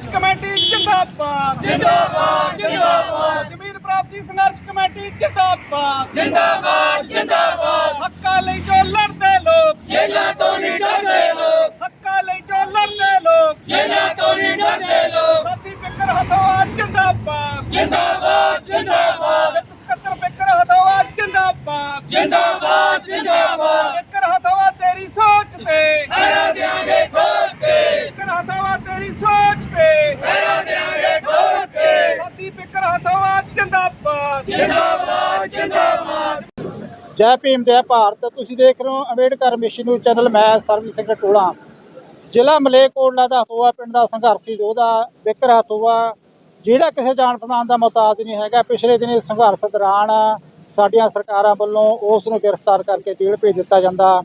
ਸੰਘਰਸ਼ ਕਮੇਟੀ ਜਿੰਦਾਬਾਦ। ਜਿੰਦਾਬਾਦ ਜਿੰਦਾਬਾਦ। ਜ਼ਮੀਨ ਪ੍ਰਾਪਤੀ ਸੰਘਰਸ਼ ਕਮੇਟੀ ਜਿੰਦਾਬਾਦ। ਜਿੰਦਾਬਾਦ ਜਿੰਦਾਬਾਦ। ਹੱਕਾਂ ਲਈ ਜੋ ਲੜਦੇ ਲੋਕ ਜੇਲਾਂ ਤੋਂ ਨਹੀਂ ਡਰਦੇ ਲੋਕ ਹੱਕਾਂ ਲਈ ਜੋ ਲੜਦੇ ਲੋਕ ਜੇਲਾਂ ਤੋਂ ਨਹੀਂ ਡਰਦੇ ਲੋਕ ਸਾਡੀ ਫਿਕਰ ਹਟਵਾ ਜਿੰਦਾਬਾਦ ਜਿੰਦਾਬਾਦ ਜਿੰਦਾਬਾਦ ਇੱਕ ਸਕੱਤਰ ਫਿਕਰ ਹਟਵਾ ਜਿੰਦਾਬਾਦ ਜਿੰਦਾਬਾਦ ਜਿੰਦਾਬਾਦ ਫਿਕਰ ਹਟਵਾ ਤੇਰੀ ਸੋਚ ਤੇ ਪਹਿਰਾ ਦਿਆਂਗੇ ਠੋਕ ਕੇ ਫਿਕਰ ਹਟਵਾ ਤੇਰੀ ਸੋਚ ਤੇ ਪਹਿਰਾ ਦਿਆਂਗੇ ਠੋਕ ਕੇ ਜਿੰਦਾਬਾਦ। ਜਿੰਦਾਬਾਦ ਜਿੰਦਾਬਾਦ। ਜੈ ਭੀਮ ਜੈ ਭਾਰਤ। ਤੁਸੀਂ ਦੇਖ ਰਹੇ ਹੋ ਅੰਬੇਡਕਰ ਮਿਸ਼ਨ ਨਿਊਜ਼ ਚੈਨਲ ਮੈਂ ਸਰਵਿਸ ਸਿੰਘ ਟੋਲਾ। ਜ਼ਿਲ੍ਹਾ ਮਲੇਕੋਟਲਾ ਦਾ ਹਥੋਆ ਪਿੰਡ ਦਾ ਸੰਘਰਸ਼ੀ ਯੋਧਾ ਵਿਕਰ ਹਥੋਆ ਜਿਹੜਾ ਕਿਸੇ ਜਾਣ ਪਛਾਣ ਦਾ ਮੁਹਤਾਜ ਨਹੀਂ ਹੈਗਾ। ਪਿਛਲੇ ਦਿਨੀ ਸੰਘਰਸ਼ ਦੌਰਾਨ ਸਾਡੀਆਂ ਸਰਕਾਰਾਂ ਵੱਲੋਂ ਉਸ ਨੂੰ ਗ੍ਰਿਫਤਾਰ ਕਰਕੇ ਜੇਲ੍ਹ ਭੇਜ ਦਿੱਤਾ ਜਾਂਦਾ।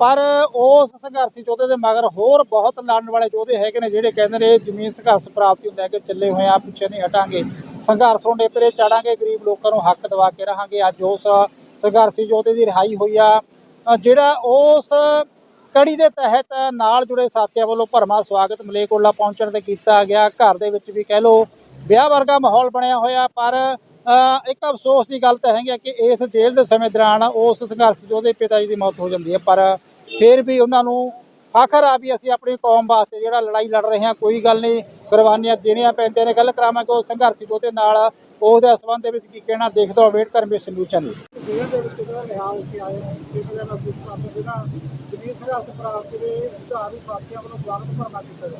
ਪਰ ਉਸ ਸੰਘਰਸ਼ੀ ਯੋਧੇ ਦੇ ਮਗਰ ਹੋਰ ਬਹੁਤ ਲੜਨ ਵਾਲੇ ਯੋਧੇ ਹੈਗੇ ਨੇ ਜਿਹੜੇ ਕਹਿੰਦੇ ਨੇ ਜ਼ਮੀਨ ਸੰਘਰਸ਼ ਪ੍ਰਾਪਤੀ ਨੂੰ ਲੈ ਕੇ ਚੱਲੇ ਹੋਏ ਆ ਪਿੱਛੇ ਨਹੀਂ ਹਟਾਂਗੇ। ਸੰਘਰਸ਼ ਨੂੰ ਨੇਪਰੇ ਚਾੜਾਂਗੇ, ਗਰੀਬ ਲੋਕਾਂ ਨੂੰ ਹੱਕ ਦਿਵਾ ਕੇ ਰਹਾਂਗੇ। ਅੱਜ ਉਸ ਸੰਘਰਸ਼ੀ ਯੋਧੇ ਦੀ ਰਿਹਾਈ ਹੋਈ ਆ। ਜਿਹੜਾ ਉਸ ਕੜੀ ਦੇ ਤਹਿਤ ਨਾਲ ਜੁੜੇ ਸਾਥੀਆਂ ਵੱਲੋਂ ਭਰਮਾ ਸਵਾਗਤ ਮਲੇਕੋਟਲਾ ਪਹੁੰਚਣ ਤੇ ਕੀਤਾ ਗਿਆ। ਘਰ ਦੇ ਵਿੱਚ ਵੀ ਕਹਿ ਲੋ ਵਿਆਹ ਵਰਗਾ ਮਾਹੌਲ ਬਣਿਆ ਹੋਇਆ, ਪਰ ਇੱਕ ਅਫਸੋਸ ਦੀ ਗੱਲ ਤਾਂ ਹੈਗੀ ਆ ਕਿ ਇਸ ਜੇਲ੍ਹ ਦੇ ਸਮੇਂ ਦੌਰਾਨ ਉਸ ਸੰਘਰਸ਼ ਯੋਧੇ ਪਿਤਾ ਜੀ ਦੀ ਮੌਤ ਹੋ ਜਾਂਦੀ ਹੈ। ਪਰ ਫਿਰ ਵੀ ਉਹਨਾਂ ਨੂੰ ਆਖਰ ਆ ਵੀ ਅਸੀਂ ਆਪਣੀ ਕੌਮ ਵਾਸਤੇ ਜਿਹੜਾ ਲੜਾਈ ਲੜ ਰਹੇ ਹਾਂ ਕੋਈ ਗੱਲ ਨਹੀਂ ਕੁਰਬਾਨੀਆਂ ਦੇਣੀਆਂ ਪੈਂਦੀਆਂ ਨੇ ਗੱਲ ਕਰਾਵਾਂਗੇ ਉਸ ਸੰਘਰਸ਼ ਯੋਧੇ ਨਾਲ ਉਸ ਦੇ ਸੰਬੰਧ ਦੇ ਵਿੱਚ ਕੀ ਕਹਿਣਾ ਦੇਖਦੇ ਹੋ ਵੇਟ ਕਰ ਮਿਸ਼ਨ ਨਿਊਜ਼ ਚੈਨਲ ਜੇਲ੍ਹ ਦੇ ਵਿੱਚ ਜਿਹੜਾ ਰਿਹਾ ਹੋ ਕੇ ਆਏ ਨੇ ਕਿਸੇ ਦਾ ਮਸੂਸ ਪ੍ਰਾਪਤ ਜਿਹੜਾ ਜ਼ਮੀਨ ਸੰਘਰਸ਼ ਪ੍ਰਾਪਤੀ ਦੇ ਅਧਿਕਾਰੀ ਸਾਥੀਆਂ ਵੱਲੋਂ ਸਵਾਗਤ ਭਰਨਾ ਕੀਤਾ ਗਿਆ।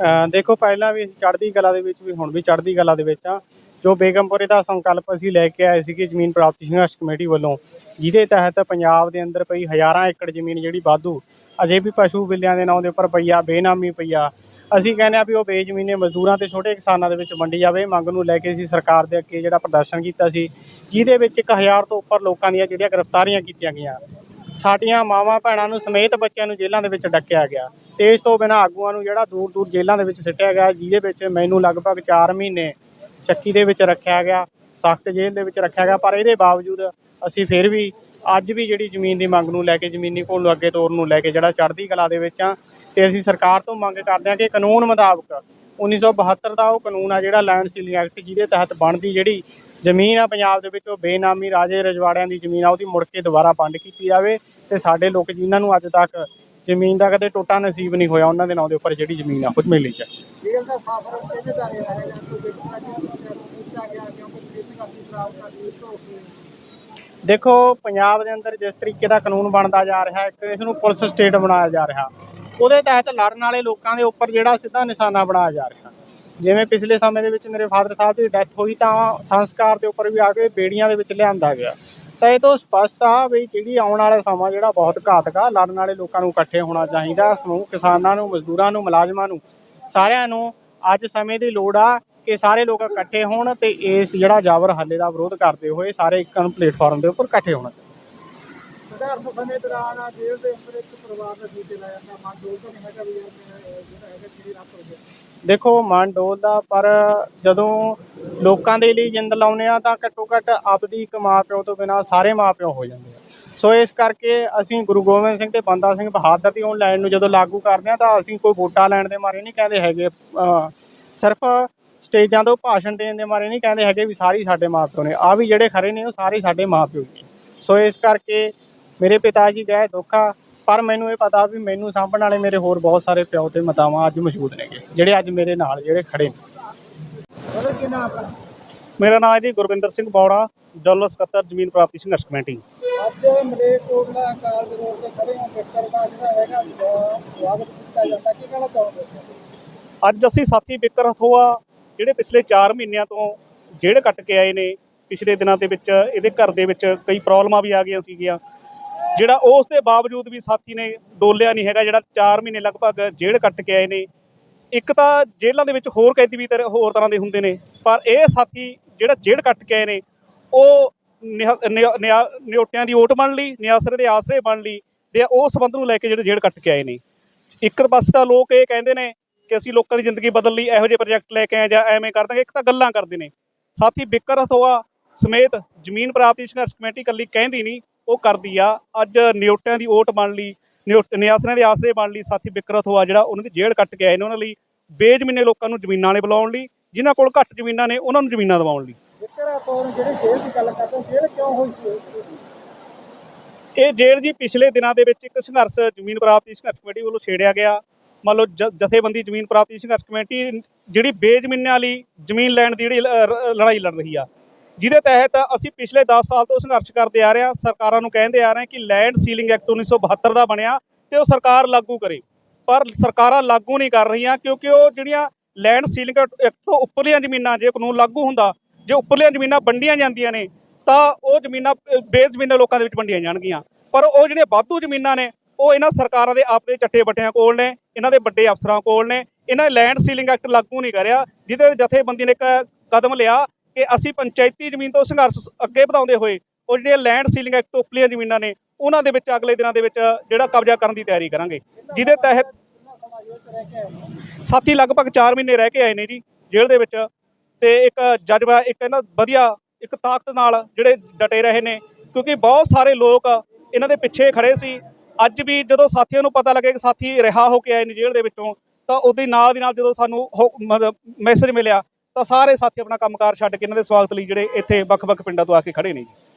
ਅਹ ਦੇਖੋ ਪਹਿਲਾਂ ਵੀ ਅਸੀਂ ਚੜ੍ਹਦੀ ਕਲਾ ਦੇ ਵਿੱਚ ਵੀ ਹੁਣ ਵੀ ਚੜ੍ਹਦੀ ਕਲਾ ਦੇ ਵਿੱਚ ਆ ਜੋ ਬੇਗਮਪੁਰੇ ਦਾ ਸੰਕਲਪ ਅਸੀਂ ਲੈ ਕੇ ਆਏ ਸੀਗੇ ਜ਼ਮੀਨ ਪ੍ਰਾਪਤੀ ਸੰਘਰਸ਼ ਕਮੇਟੀ ਵੱਲੋਂ ਜਿਹਦੇ ਤਹਿਤ ਪੰਜਾਬ ਦੇ ਅੰਦਰ ਪਈ ਹਜ਼ਾਰਾਂ ਏਕੜ ਜ਼ਮੀਨ ਜਿਹੜੀ ਵਾਧੂ ਅਜੇ ਵੀ ਪਸ਼ੂ ਬਿੱਲਿਆਂ ਦੇ ਨਾਂ ਦੇ ਉੱਪਰ ਪਈ ਆ ਬੇਨਾਮੀ ਪਈਆ। ਅਸੀਂ ਕਹਿੰਦੇ ਆ ਵੀ ਉਹ ਬੇਜ਼ਮੀਨੇ ਮਜ਼ਦੂਰਾਂ ਤੇ ਛੋਟੇ ਕਿਸਾਨਾਂ ਦੇ ਵਿੱਚ ਵੰਡੀ ਜਾਵੇ। ਇਹ ਮੰਗ ਨੂੰ ਲੈ ਕੇ ਅਸੀਂ ਸਰਕਾਰ ਦੇ ਅੱਗੇ ਜਿਹੜਾ ਪ੍ਰਦਰਸ਼ਨ ਕੀਤਾ ਸੀ, ਜਿਹਦੇ ਵਿੱਚ 1000 ਤੋਂ ਉੱਪਰ ਲੋਕਾਂ ਦੀਆਂ ਜਿਹੜੀਆਂ ਗ੍ਰਿਫਤਾਰੀਆਂ ਕੀਤੀਆਂ ਗਈਆਂ। ਸਾਡੀਆਂ ਮਾਵਾਂ ਭੈਣਾਂ ਨੂੰ ਸਮੇਤ ਬੱਚਿਆਂ ਨੂੰ ਜੇਲ੍ਹਾਂ ਦੇ ਵਿੱਚ ਡੱਕਿਆ ਗਿਆ। ਤੇ ਇਸ ਤੋਂ ਬਿਨਾਂ ਆਗੂਆਂ ਨੂੰ ਜਿਹੜਾ ਦੂਰ ਦੂਰ ਜੇਲ੍ਹਾਂ ਦੇ ਵਿੱਚ ਸਿੱਟਿਆ ਗਿਆ, ਜਿਹਦੇ ਵਿੱਚ ਮੈਨੂੰ ਲਗਭਗ 4 ਮਹੀਨੇ ਚੱਕੀ ਦੇ ਵਿੱਚ ਰੱਖਿਆ ਗਿਆ, ਸਖਤ ਜੇਲ੍ਹ ਦੇ ਵਿੱਚ ਰੱਖਿਆ ਗਿਆ। ਪਰ ਇਹਦੇ ਬਾਵਜੂਦ ਅਸੀਂ ਫਿਰ ਵੀ ਅੱਜ ਵੀ ਜਿਹੜੀ ਜ਼ਮੀਨ ਦੀ ਮੰਗ ਨੂੰ ਲੈ ਕੇ ਜ਼ਮੀਨੀ ਘੋਲ ਨੂੰ ਅੱਗੇ ਤੋਰਨ ਨੂੰ ਲੈ ਕੇ ਜਿਹੜਾ ਚੜ੍ਹਦੀ ਕਲਾ ਦੇ ਵਿੱਚ ਆ, ਤੇ ਅਸੀਂ ਸਰਕਾਰ ਤੋਂ ਮੰਗ ਕਰਦੇ ਹਾਂ ਕਿ ਕਾਨੂੰਨ ਮੁਤਾਬਕ 1972 ਦਾ ਉਹ ਕਾਨੂੰਨ ਆ ਜਿਹੜਾ ਲੈਂਡ ਸੀਲਿੰਗ ਐਕਟ ਜਿਹਦੇ ਤਹਿਤ ਬਣਦੀ ਜਿਹੜੀ ਜ਼ਮੀਨ ਆ ਪੰਜਾਬ ਦੇ ਵਿੱਚ ਉਹ ਬੇਨਾਮੀ ਰਾਜੇ ਰਜਵਾੜਿਆਂ ਦੀ ਜ਼ਮੀਨ ਆ, ਉਹਦੀ ਮੁੜ ਕੇ ਦੁਬਾਰਾ ਵੰਡ ਕੀਤੀ ਜਾਵੇ ਤੇ ਸਾਡੇ ਲੋਕ ਜਿਨ੍ਹਾਂ ਨੂੰ ਅੱਜ ਤੱਕ ਜ਼ਮੀਨ ਦਾ ਕਦੇ ਟੋਟਾ ਨਸੀਬ ਨਹੀਂ ਹੋਇਆ, ਉਹਨਾਂ ਦੇ ਨਾਂ ਦੇ ਉੱਪਰ ਜਿਹੜੀ ਜ਼ਮੀਨ ਆ ਖੁਦ ਮਿਲੀ ਚਾਹੀਦੀ ਹੈ ਦੇਖੋ, ਪੰਜਾਬ ਦੇ ਅੰਦਰ ਜਿਸ ਤਰੀਕੇ ਦਾ ਕਾਨੂੰਨ ਬਣਦਾ ਜਾ ਰਿਹਾ ਹੈ ਇੱਕ ਇਸ ਨੂੰ ਪੁਲਿਸ ਸਟੇਟ ਬਣਾਇਆ ਜਾ ਰਿਹਾ। ਉਹਦੇ ਤਹਿਤ ਲੜਨ ਵਾਲੇ ਲੋਕਾਂ ਦੇ ਉੱਪਰ ਜਿਹੜਾ ਸਿੱਧਾ ਨਿਸ਼ਾਨਾ ਬਣਾਇਆ ਜਾ ਰਿਹਾ। ਜਿਵੇਂ ਪਿਛਲੇ ਸਮੇਂ ਦੇ ਵਿੱਚ ਮੇਰੇ ਫਾਦਰ ਸਾਹਿਬ ਦੀ ਡੈਥ ਹੋਈ ਤਾਂ ਸੰਸਕਾਰ ਦੇ ਉੱਪਰ ਵੀ ਆ ਕੇ ਬੇੜੀਆਂ ਦੇ ਵਿੱਚ ਲਿਆਂਦਾ ਗਿਆ। ਤਾਂ ਇਹ ਤੋਂ ਸਪਸ਼ਟ ਆ ਵੀ ਜਿਹੜੀ ਆਉਣ ਵਾਲਾ ਸਮਾਂ ਜਿਹੜਾ ਬਹੁਤ ਘਾਤਕ ਆ, ਲੜਨ ਵਾਲੇ ਲੋਕਾਂ ਨੂੰ ਇਕੱਠੇ ਹੋਣਾ ਚਾਹੀਦਾ, ਸਮੂਹ ਕਿਸਾਨਾਂ ਨੂੰ, ਮਜ਼ਦੂਰਾਂ ਨੂੰ, ਮੁਲਾਜ਼ਮਾਂ ਨੂੰ, ਸਾਰਿਆਂ ਨੂੰ ਅੱਜ ਸਮੇਂ ਦੀ ਲੋੜ ਆ ਕਿ ਸਾਰੇ ਲੋਕ ਇਕੱਠੇ ਹੋਣ ਤੇ ਇਸ ਜਿਹੜਾ ਜਾਬਰ ਹੱਲੇ ਦਾ ਵਿਰੋਧ ਕਰਦੇ ਹੋਏ ਸਾਰੇ ਇੱਕ ਨੂੰ ਪਲੇਟਫਾਰਮ ਦੇ ਉੱਪਰ ਇਕੱਠੇ ਹੋਣਾ। ਸੰਘਰਸ਼ ਸਮੇਂ ਦੌਰਾਨ ਜੇਲ੍ਹ ਦੇ ਅੰਦਰ ਇੱਕ ਪਰਿਵਾਰ ਦਾ ਜੀਤੇ ਲਾਇਆ ਜਾਂਦਾ ਮਨ ਡੋਲ ਤਾਂ ਹੈਗਾ ਵੀ ਯਾਰ ਜਿਹੜਾ ਹੈਗਾ ਸ਼੍ਰੀ ਰੱਬ ਹੋ ਗਿਆ ਦੇਖੋ ਮਨ ਡੋਲਦਾ ਪਰ ਜਦੋਂ ਲੋਕਾਂ ਦੇ ਲਈ ਜਿੰਦ ਲਾਉਨੇ ਆ ਤਾਂ ਘੱਟੋ ਘੱਟ ਆਪਦੀ ਇੱਕ ਮਾਂ ਪਿਓ ਤੋਂ ਬਿਨਾ ਸਾਰੇ ਮਾਂ ਪਿਓ ਹੋ ਜਾਂਦੇ ਆ। ਸੋ ਇਸ ਕਰਕੇ ਅਸੀਂ ਗੁਰੂ ਗੋਬਿੰਦ ਸਿੰਘ ਤੇ ਬੰਦਾ ਸਿੰਘ ਬਹਾਦਰ ਦੀ ਉਹ ਲਾਈਨ ਨੂੰ ਜਦੋਂ ਲਾਗੂ ਕਰਦੇ ਆ ਤਾਂ ਅਸੀਂ ਕੋਈ ਵੋਟਾਂ ਲੈਣ ਦੇ ਮਾਰੇ ਨਹੀਂ ਕਹਿੰਦੇ ਹੈਗੇ। ਸਿਰਫ ਸਟੇਜਾਂ ਤੋਂ ਭਾਸ਼ਣ ਦੇਣ ਦੇ ਮਾਰੇ ਨਹੀਂ ਕਹਿੰਦੇ ਹੈਗੇ ਵੀ ਸਾਰੇ ਸਾਡੇ ਮਾਂ ਪਿਓ ਨੇ। ਆ ਵੀ ਜਿਹੜੇ ਖੜੇ ਨੇ ਉਹ ਸਾਰੇ ਸਾਡੇ ਮਾਂ ਪਿਓ ਨੇ। ਸੋ ਇਸ ਕਰਕੇ ਮੇਰੇ ਪਿਤਾ ਜੀ ਗਏ ਦੁੱਖਾ ਪਰ ਮੈਨੂੰ ਇਹ ਪਤਾ ਵੀ ਮੈਨੂੰ ਸਾਂਭਣ ਵਾਲੇ ਮੇਰੇ ਹੋਰ ਬਹੁਤ ਸਾਰੇ ਪਿਓ ਤੇ ਮਾਤਾਵਾਂ ਅੱਜ ਮੌਜੂਦ ਨੇਗੇ ਜਿਹੜੇ ਅੱਜ ਮੇਰੇ ਨਾਲ ਜਿਹੜੇ ਖੜੇ ਨੇ। ਮੇਰਾ ਨਾਮ ਹੈ ਜੀ ਗੁਰਵਿੰਦਰ ਸਿੰਘ ਬੌੜਾ ਜਨਰਲ ਸਕੱਤਰ ਜ਼ਮੀਨ ਪ੍ਰਾਪਤੀ ਸੰਘਰਸ਼ ਕਮੇਟੀ। ਅੱਜ ਮਲੇਕੋਟਲਾ ਕਾਲਜ ਰੋਡ ਤੇ ਖੜੇ ਹਾਂ ਬਿੱਕਰ ਦਾ ਜਿਹੜਾ ਹੈਗਾ ਅਹ, ਸਵਾਗਤ ਕੀਤਾ ਜਾਂਦਾ। ਕੀ ਕਹਿਣਾ ਚਾਹੋਗੇ? ਅੱਜ ਅਸੀਂ ਸਾਥੀ ਬਿੱਕਰ ਹਥੋਆ ਜਿਹੜੇ ਪਿਛਲੇ 4 ਮਹੀਨਿਆਂ ਤੋਂ ਜੇਲ੍ਹ ਕੱਟ ਕੇ ਆਏ ਨੇ, ਪਿਛਲੇ ਦਿਨਾਂ ਦੇ ਵਿੱਚ ਇਹਦੇ ਘਰ ਦੇ ਵਿੱਚ ਕਈ ਪ੍ਰੋਬਲਮਾਂ ਵੀ ਆ ਗਈਆਂ ਸੀਗੀਆਂ। ਜਿਹੜਾ ਉਸ ਦੇ ਬਾਵਜੂਦ ਵੀ ਸਾਥੀ ਨੇ ਡੋਲਿਆ ਨਹੀਂ ਹੈਗਾ, ਜਿਹੜਾ 4 ਮਹੀਨੇ ਲਗਭਗ ਜੇਲ੍ਹ ਕੱਟ ਕੇ ਆਏ ਨੇ, ਇੱਕ ਤਾਂ ਜੇਲ੍ਹਾਂ ਦੇ ਵਿੱਚ ਹੋਰ ਕੈਦੀ ਵੀ ਤਰ੍ਹਾਂ ਹੋਰ ਤਰ੍ਹਾਂ ਦੇ ਹੁੰਦੇ ਨੇ, ਪਰ ਇਹ ਸਾਥੀ ਜਿਹੜਾ ਜੇਲ੍ਹ ਕੱਟ ਕੇ ਆਏ ਨੇ, ਉਹ ਨਿਹਾ- ਨਿਆ- ਨਿਆ- ਨਿਓਟਿਆਂ ਦੀ ਓਟ ਬਣ ਲਈ, ਨਿਆਸਰੇ ਦੇ ਆਸਰੇ ਬਣ ਲਈ, ਤੇ ਉਹ ਸੰਬੰਧ ਨੂੰ ਲੈ ਕੇ ਜਿਹੜੇ ਜੇਲ੍ਹ ਕੱਟ ਕੇ ਆਏ ਨੇ। ਇੱਕ ਪਾਸੇ ਤਾਂ ਲੋਕ ਇਹ ਕਹਿੰਦੇ ਨੇ ਕਿ ਅਸੀਂ ਲੋਕਾਂ ਦੀ ਜ਼ਿੰਦਗੀ ਬਦਲ ਲਈ ਇਹੋ ਜਿਹੇ ਪ੍ਰੋਜੈਕਟ ਲੈ ਕੇ ਆਏ ਜਾਂ ਐਵੇਂ ਕਰ ਦਾਂਗੇ ਇੱਕ ਤਾਂ ਗੱਲਾਂ ਕਰਦੇ ਨੇ। ਸਾਥੀ ਬਿੱਕਰ ਹਥੋਆ ਸਮੇਤ ਜ਼ਮੀਨ ਪ੍ਰਾਪਤੀ ਸੰਘਰਸ਼ ਕਮੇਟੀ ਕੱਲੀ ਕਹਿੰਦੀ ਨਹੀਂ ਉਹ ਕਰਦੀ ਆ। ਅੱਜ ਨਿਓਟਿਆਂ ਦੀ ਓਟ ਬਣ ਲਈ ਨਿਆਸਰਿਆਂ ਦੇ ਆਸਰੇ ਬਣ ਲਈ ਸਾਥੀ ਬਿੱਕਰ ਹਥੋਆ ਜਿਹੜਾ ਉਹਨਾਂ ਦੀ ਜੇਲ੍ਹ ਕੱਟ ਕੇ ਆਏ ਨੇ ਉਹਨਾਂ ਲਈ ਬੇਜ਼ਮੀਨੇ ਲੋਕਾਂ ਨੂੰ ਜ਼ਮੀਨਾਂ ਨੇ ਬੁਲਾਉਣ ਲਈ ਜਿਨ੍ਹਾਂ ਕੋਲ ਘੱਟ ਜ਼ਮੀਨਾਂ ਨੇ ਉਹਨਾਂ ਨੂੰ ਜ਼ਮੀਨਾਂ ਦਿਵਾਉਣ ਲਈ। ਜੇਕਰ ਕੌਰ ਜਿਹੜੇ ਜੇਲ੍ਹ ਦੀ ਗੱਲ ਕਰਦੇ ਹੋ, ਜੇਲ੍ਹ ਕਿਉਂ ਹੋਈ ਸੀ? ਇਹ ਜੇਲ੍ਹ ਜੀ ਪਿਛਲੇ ਦਿਨਾਂ ਦੇ ਵਿੱਚ ਇੱਕ ਸੰਘਰਸ਼ ਜ਼ਮੀਨ ਪ੍ਰਾਪਤੀ ਸੰਘਰਸ਼ ਕਮੇਟੀ ਵੱਲੋਂ ਛੇੜਿਆ ਗਿਆ। ਮੰਨ ਲਓ ਜ- ਜਥੇਬੰਦੀ ਜ਼ਮੀਨ ਪ੍ਰਾਪਤੀ ਸੰਘਰਸ਼ ਕਮੇਟੀ ਜਿਹੜੀ ਬੇਜ਼ਮੀਨਾਂ ਵਾਲੀ ਜ਼ਮੀਨ ਲੈਣ ਦੀ ਜਿਹੜੀ ਲ- ਰ- ਲੜਾਈ ਲੜ ਰਹੀ ਆ। ਜਿਹਦੇ ਤਹਿਤ ਅਸੀਂ ਪਿਛਲੇ 10 ਸਾਲ ਤੋਂ ਸੰਘਰਸ਼ ਕਰਦੇ ਆ ਰਹੇ ਹਾਂ ਸਰਕਾਰਾਂ ਨੂੰ ਕਹਿੰਦੇ ਆ ਰਹੇ ਹਾਂ ਕਿ ਲੈਂਡ ਸੀਲਿੰਗ ਐਕਟ 1972 ਦਾ ਬਣਿਆ ਤੇ ਉਹ ਸਰਕਾਰ ਲਾਗੂ ਕਰੇ। ਪਰ ਸਰਕਾਰਾਂ ਲਾਗੂ ਨਹੀਂ ਕਰ ਰਹੀਆਂ ਕਿਉਂਕਿ ਉਹ ਜਿਹੜੀਆਂ ਲੈਂਡ ਸੀਲਿੰਗ ਐਕਟ ਤੋਂ ਉੱਪਰਲੀਆਂ ਜ਼ਮੀਨਾਂ ਜੇ ਕਾਨੂੰਨ ਲਾਗੂ ਹੁੰਦਾ ਜੇ ਉੱਪਰਲੀਆਂ ਜ਼ਮੀਨਾਂ ਵੰਡੀਆਂ ਜਾਂਦੀਆਂ ਨੇ ਤਾਂ ਉਹ ਜ਼ਮੀਨਾਂ ਅ, ਬੇਜ਼ਮੀਨਾਂ ਲੋਕਾਂ ਦੇ ਵਿੱਚ ਵੰਡੀਆਂ ਜਾਣਗੀਆਂ। ਪਰ ਉਹ ਜਿਹੜੀਆਂ ਵਾਧੂ ਜ਼ਮੀਨਾਂ ਨੇ ਉਹ ਇਹਨਾਂ ਸਰਕਾਰਾਂ ਦੇ ਆਪਦੇ ਚੱਟੇ ਬੱਟਿਆਂ ਕੋਲ ਨੇ, ਇਹਨਾਂ ਦੇ ਵੱਡੇ ਅਫਸਰਾਂ ਕੋਲ ਨੇ, ਇਹਨਾਂ ਲੈਂਡ ਸੀਲਿੰਗ ਐਕਟ ਲਾਗੂ ਨਹੀਂ ਕਰਿਆ, ਜਿਹਦੇ ਜਥੇਬੰਦੀ ਨੇ ਇੱਕ ਕਦਮ ਲਿਆ ਕਿ ਅਸੀਂ ਪੰਚਾਇਤੀ ਜ਼ਮੀਨ ਤੋਂ ਸੰਘਰਸ਼ ਅੱਗੇ ਵਧਾਉਂਦੇ ਹੋਏ ਉਹ ਜਿਹੜੀਆਂ ਲੈਂਡ ਸੀਲਿੰਗ ਐਕਟ ਤੋਂ ਉਪਲੀਆਂ ਜ਼ਮੀਨਾਂ ਨੇ, ਉਹਨਾਂ ਦੇ ਵਿੱਚ ਅਗਲੇ ਦਿਨਾਂ ਦੇ ਵਿੱਚ ਜਿਹੜਾ ਕਬਜ਼ਾ ਕਰਨ ਦੀ ਤਿਆਰੀ ਕਰਾਂਗੇ। ਜਿਹਦੇ ਤਹਿਤ ਸਾਥੀ ਲਗਭਗ 4 ਮਹੀਨੇ ਰਹਿ ਕੇ ਆਏ ਨੇ ਜੀ, ਜੇਲ੍ਹ ਦੇ ਵਿੱਚ ਤੇ ਇੱਕ ਜਜ਼ਬਾ, ਇੱਕ ਇਹਨਾਂ ਵਧੀਆ, ਇੱਕ ਤਾਕਤ ਨਾਲ ਜਿਹੜੇ ਡਟੇ ਰਹੇ ਨੇ, ਕਿਉਂਕਿ ਬਹੁਤ ਸਾਰੇ ਲੋਕ ਇਹਨਾਂ ਦੇ ਪਿੱਛੇ ਖੜੇ ਸੀ ਅੱਜ ਵੀ ਜਦੋਂ ਸਾਥੀਆਂ ਨੂੰ ਪਤਾ ਲੱਗਿਆ ਕਿ ਸਾਥੀ ਰਿਹਾ ਹੋ ਕੇ ਆਏ ਨੇ ਜੇਲ੍ਹ ਦੇ ਵਿੱਚੋਂ, ਤਾਂ ਉਹਦੇ ਨਾਲ ਦੀ ਨਾਲ ਜਦੋਂ ਸਾਨੂੰ ਮੈਸੇਜ ਮਿਲਿਆ, ਤਾਂ ਸਾਰੇ ਸਾਥੀ ਆਪਣਾ ਕੰਮਕਾਰ ਛੱਡ ਕੇ ਇਹਨਾਂ ਦੇ ਸਵਾਗਤ ਲਈ ਜਿਹੜੇ ਇੱਥੇ ਵੱਖ-ਵੱਖ ਪਿੰਡਾਂ ਤੋਂ ਆ ਕੇ ਖੜੇ ਨੇ ਜੀ।